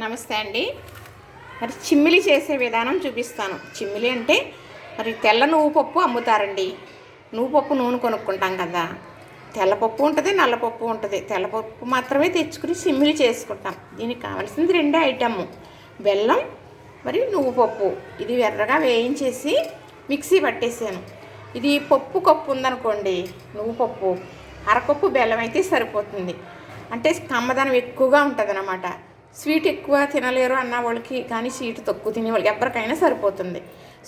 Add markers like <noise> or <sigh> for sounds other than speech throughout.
నమస్తే అండి. మరి చిమ్మిలి చేసే విధానం చూపిస్తాను. చిమ్మిలి అంటే మరి తెల్ల నువ్వు పప్పు అమ్ముతారండి. నువ్వు పప్పు నూనె కొనుక్కుంటాం కదా. తెల్లపప్పు ఉంటుంది నల్లపప్పు ఉంటుంది. తెల్లపప్పు మాత్రమే తెచ్చుకుని చిమ్మిలి చేసుకుంటాం. దీనికి కావాల్సింది రెండే ఐటమ్. బెల్లం మరి నువ్వు పప్పు ఇది ఎర్రగా వేయించేసి మిక్సీ పట్టేసాను. ఇది పప్పు కప్పు ఉందనుకోండి నువ్వు పప్పు అరకప్పు బెల్లం అయితే సరిపోతుంది. అంటే కమ్మదనం ఎక్కువగా ఉంటుంది స్వీట్ ఎక్కువ తినలేరు అన్న వాళ్ళకి కానీ స్వీట్ తక్కువ తినే వాళ్ళకి ఎవరికైనా సరిపోతుంది.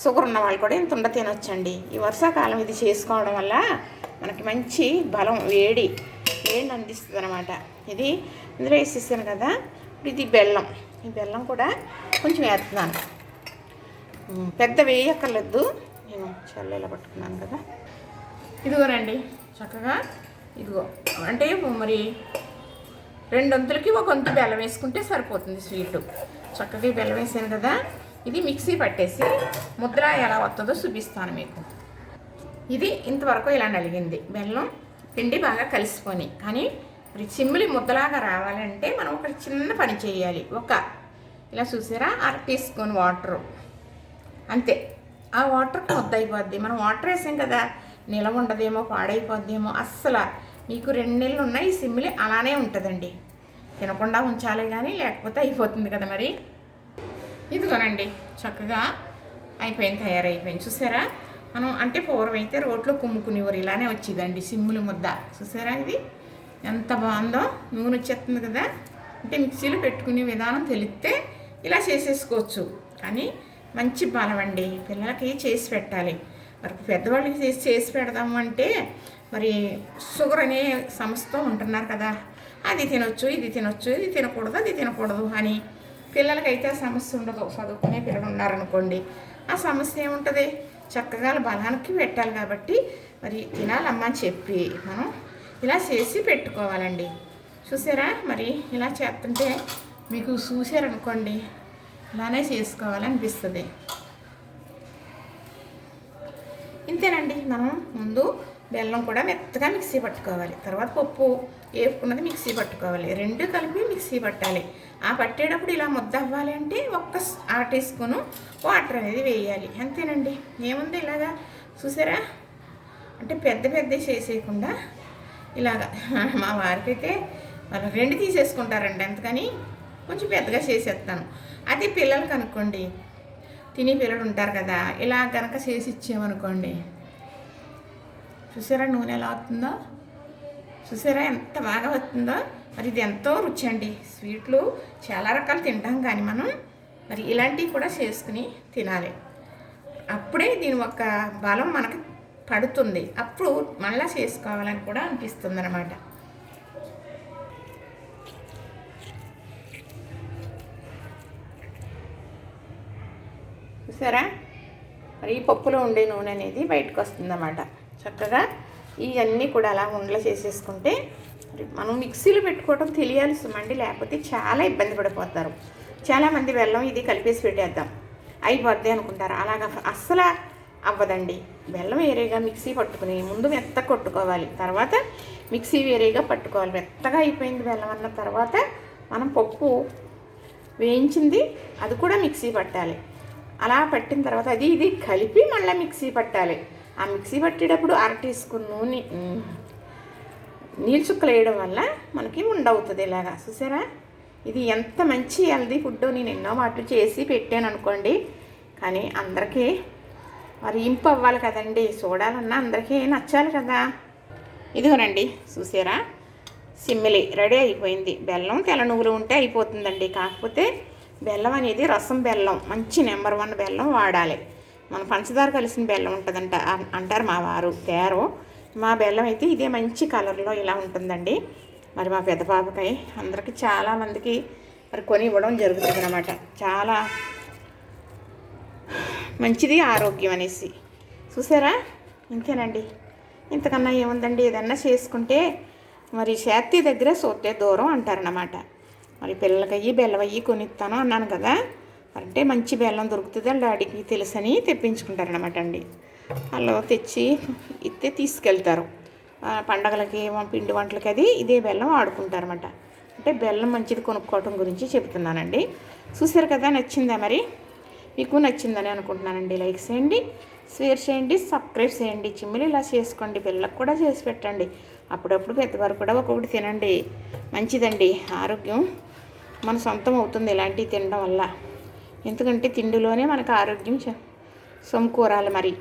షుగర్ ఉన్న వాళ్ళు కూడా ఇంత ఉండ తినొచ్చండి. ఈ వర్షాకాలం ఇది చేసుకోవడం వల్ల మనకి మంచి బలం వేడి వేడిని అందిస్తుంది అనమాట ఇది ఇందులో వేసేసాను కదా ఇప్పుడు ఇది బెల్లం. ఈ బెల్లం కూడా కొంచెం వేస్తున్నాను. పెద్ద వేయక్కర్లేదు. నేను చల్లేలా పట్టుకున్నాను కదా. ఇదిగోనండి చక్కగా ఇదిగో. అంటే మరి రెండు వంతులకి ఒక వంతు బెల్లం వేసుకుంటే సరిపోతుంది స్వీటు. చక్కగా బెల్లం వేసాను కదా. ఇది మిక్సీ పట్టేసి ముద్ర ఎలా వస్తుందో చూపిస్తాను మీకు. ఇది ఇంతవరకు ఇలా నలిగింది. బెల్లం పిండి బాగా కలిసిపోయి కానీ మరి చిమ్మిలి ముద్దలాగా రావాలంటే మనం ఒక చిన్న పని చేయాలి. ఒక ఇలా చూసారా? అర టీ స్పూన్ వాటరు. అంతే. ఆ వాటర్కి ముద్ద అయిపోద్ది మనం వాటర్ వేసాం కదా. నిలవ ఉండదేమో పాడైపోద్దేమో అస్సలు మీకు రెండు నెలలు ఉన్నాయి ఈ సిమ్మిలి అలానే ఉంటుందండి. తినకుండా ఉంచాలి కానీ లేకపోతే అయిపోతుంది కదా మరి. ఇదిగోనండి చక్కగా అయిపోయింది తయారైపోయింది. చూసారా? మనం అంటే పూర్వం అయితే రోట్లో కుమ్ముకునేవారు ఇలానే వచ్చేదండి సిమ్ములు ముద్ద. చూసారా ఇది? ఎంత బాగుందో నూనె వచ్చేస్తుంది కదా. అంటే మిక్సీలో పెట్టుకునే విధానం తెలిస్తే ఇలా చేసేసుకోవచ్చు. కానీ మంచి బలం అండి. పిల్లలకి చేసి పెట్టాలి. మరి పెద్దవాళ్ళకి చేసి చేసి పెడదాము అంటే మరి షుగర్ అనే సమస్యతో ఉంటున్నారు కదా. అది తినొచ్చు ఇది తినొచ్చు ఇది తినకూడదు అది తినకూడదు అని పిల్లలకైతే ఆ సమస్య ఉండదు. చదువుకునే పిల్లలు ఉన్నారనుకోండి. ఆ సమస్య ఏముంటుంది? చక్కగా బలానికి పెట్టాలి కాబట్టి మరి తినాలమ్మా అని చెప్పి మనం ఇలా చేసి పెట్టుకోవాలండి. చూసారా? మరి ఇలా చేస్తుంటే మీకు చూసారనుకోండి ఇలానే చేసుకోవాలనిపిస్తుంది. ఇంతేనండి. మనం ముందు బెల్లం కూడా మెత్తగా మిక్సీ పట్టుకోవాలి. తర్వాత పప్పు వేపుకున్నది మిక్సీ పట్టుకోవాలి. రెండు కలిపి మిక్సీ పట్టాలి. ఆ పట్టేటప్పుడు ఇలా ముద్ద అవ్వాలి అంటే ఒక్క స్- అర టీ స్పూను వాటర్ అనేది వేయాలి. అంతేనండి? ఏముంది ఇలాగా? చూసారా? అంటే పెద్ద పెద్ద చేసేయకుండా ఇలాగా. <laughs> మా వారికైతే వాళ్ళు రెండు తీసేసుకుంటారండి. అందుకని కొంచెం పెద్దగా చేసేస్తాను. అదే పిల్లలు కనుక్కోండి తినే పిల్లలు ఉంటారు కదా ఇలా కనుక చేసి ఇచ్చామనుకోండి. చూసారా నూనె ఎలా అవుతుందో చూసారా ఎంత బాగా వస్తుందో? మరి ఇది ఎంతో రుచి అండి. స్వీట్లు చాలా రకాలు తింటాం కానీ మనం మరి ఇలాంటివి కూడా చేసుకుని తినాలి. అప్పుడే దీని ఒక బలం మనకు పడుతుంది. అప్పుడు మళ్ళా చేసుకోవాలని కూడా అనిపిస్తుంది అనమాట చూసారా? మరి ఈ పప్పులో ఉండే నూనె అనేది బయటకు వస్తుందన్నమాట. చక్కగా ఇవన్నీ కూడా అలా ఉండలు చేసేసుకుంటే మనం మిక్సీలో పెట్టుకోవడం సుమండి లేకపోతే చాలా ఇబ్బంది పడిపోతారు. చాలామంది బెల్లం ఇది కలిపేసి పెట్టేద్దాం. అయిపోద్ది అనుకుంటారు. అలాగా అస్సలు అవ్వదండి. బెల్లం వేరేగా మిక్సీ పట్టుకుని ముందు మెత్త కొట్టుకోవాలి. తర్వాత మిక్సీ వేరేగా పట్టుకోవాలి. మెత్తగా అయిపోయింది బెల్లం అన్న తర్వాత మనం పప్పు వేయించింది అది కూడా మిక్సీ పట్టాలి. అలా పట్టిన తర్వాత అది ఇది కలిపి మళ్ళీ మిక్సీ పట్టాలి. ఆ మిక్సీ పట్టేటప్పుడు అర టీ స్పూన్ నూనె నీళ్ళు చుక్కలు వేయడం వల్ల మనకి ఉండవుతుంది ఇలాగా. చూసారా? ఇది ఎంత మంచి హెల్దీ ఫుడ్ నేను ఎన్నో వాటిలో చేసి పెట్టాను అనుకోండి. కానీ అందరికీ మరి ఇంపు అవ్వాలి కదండి. చూడాలన్నా అందరికీ నచ్చాలి కదా. ఇదిగోనండి చూసారా? సిమ్మిలి రెడీ అయిపోయింది. బెల్లం తెల్ల నువ్వులు ఉంటే అయిపోతుందండి. కాకపోతే బెల్లం అనేది రసం బెల్లం. మంచి నెంబర్ వన్ బెల్లం వాడాలి. మన పంచదార కలిసిన బెల్లం ఉంటుందంట అంటారు మా వారు తేరు మా బెల్లం అయితే ఇదే మంచి కలర్లో ఇలా ఉంటుందండి. మరి మా పెద్ద పాపకై అందరికీ చాలామందికి మరి కొని ఇవ్వడం జరుగుతుంది అనమాట చాలా మంచిది ఆరోగ్యం అనేసి. చూసారా? ఇంతేనండి. ఇంతకన్నా ఏముందండి? ఏదన్నా చేసుకుంటే మరి చేతి దగ్గర సోతే దూరం అంటారనమాట మరి పిల్లలకయ్యి బెల్లవయ్యి కొనిస్తాను అన్నాను కదా. అంటే మంచి బెల్లం దొరుకుతుంది వాళ్ళ డాడీకి తెలుసని తెప్పించుకుంటారనమాట అండి. వాళ్ళు తెచ్చి ఇస్తే తీసుకెళ్తారు. పండగలకి పిండి వంటలకి అది ఇదే బెల్లం వాడుకుంటారన్నమాట అంటే బెల్లం మంచిది కొనుక్కోవటం గురించి చెప్తున్నానండి. చూసారు కదా నచ్చిందా మరి? మీకు నచ్చిందని అనుకుంటున్నానండి. లైక్ చేయండి షేర్ చేయండి సబ్స్క్రైబ్ చేయండి. చిమ్మిలి ఇలా చేసుకోండి పిల్లలకు కూడా చేసి పెట్టండి. అప్పుడప్పుడు పెద్దవారు కూడా ఒక్కొక్కటి తినండి. మంచిదండి ఆరోగ్యం మన సొంతం అవుతుంది ఇలాంటివి తినడం వల్ల. ఎందుకంటే తిండిలోనే మనకు ఆరోగ్యం సమకూరాలి మరి.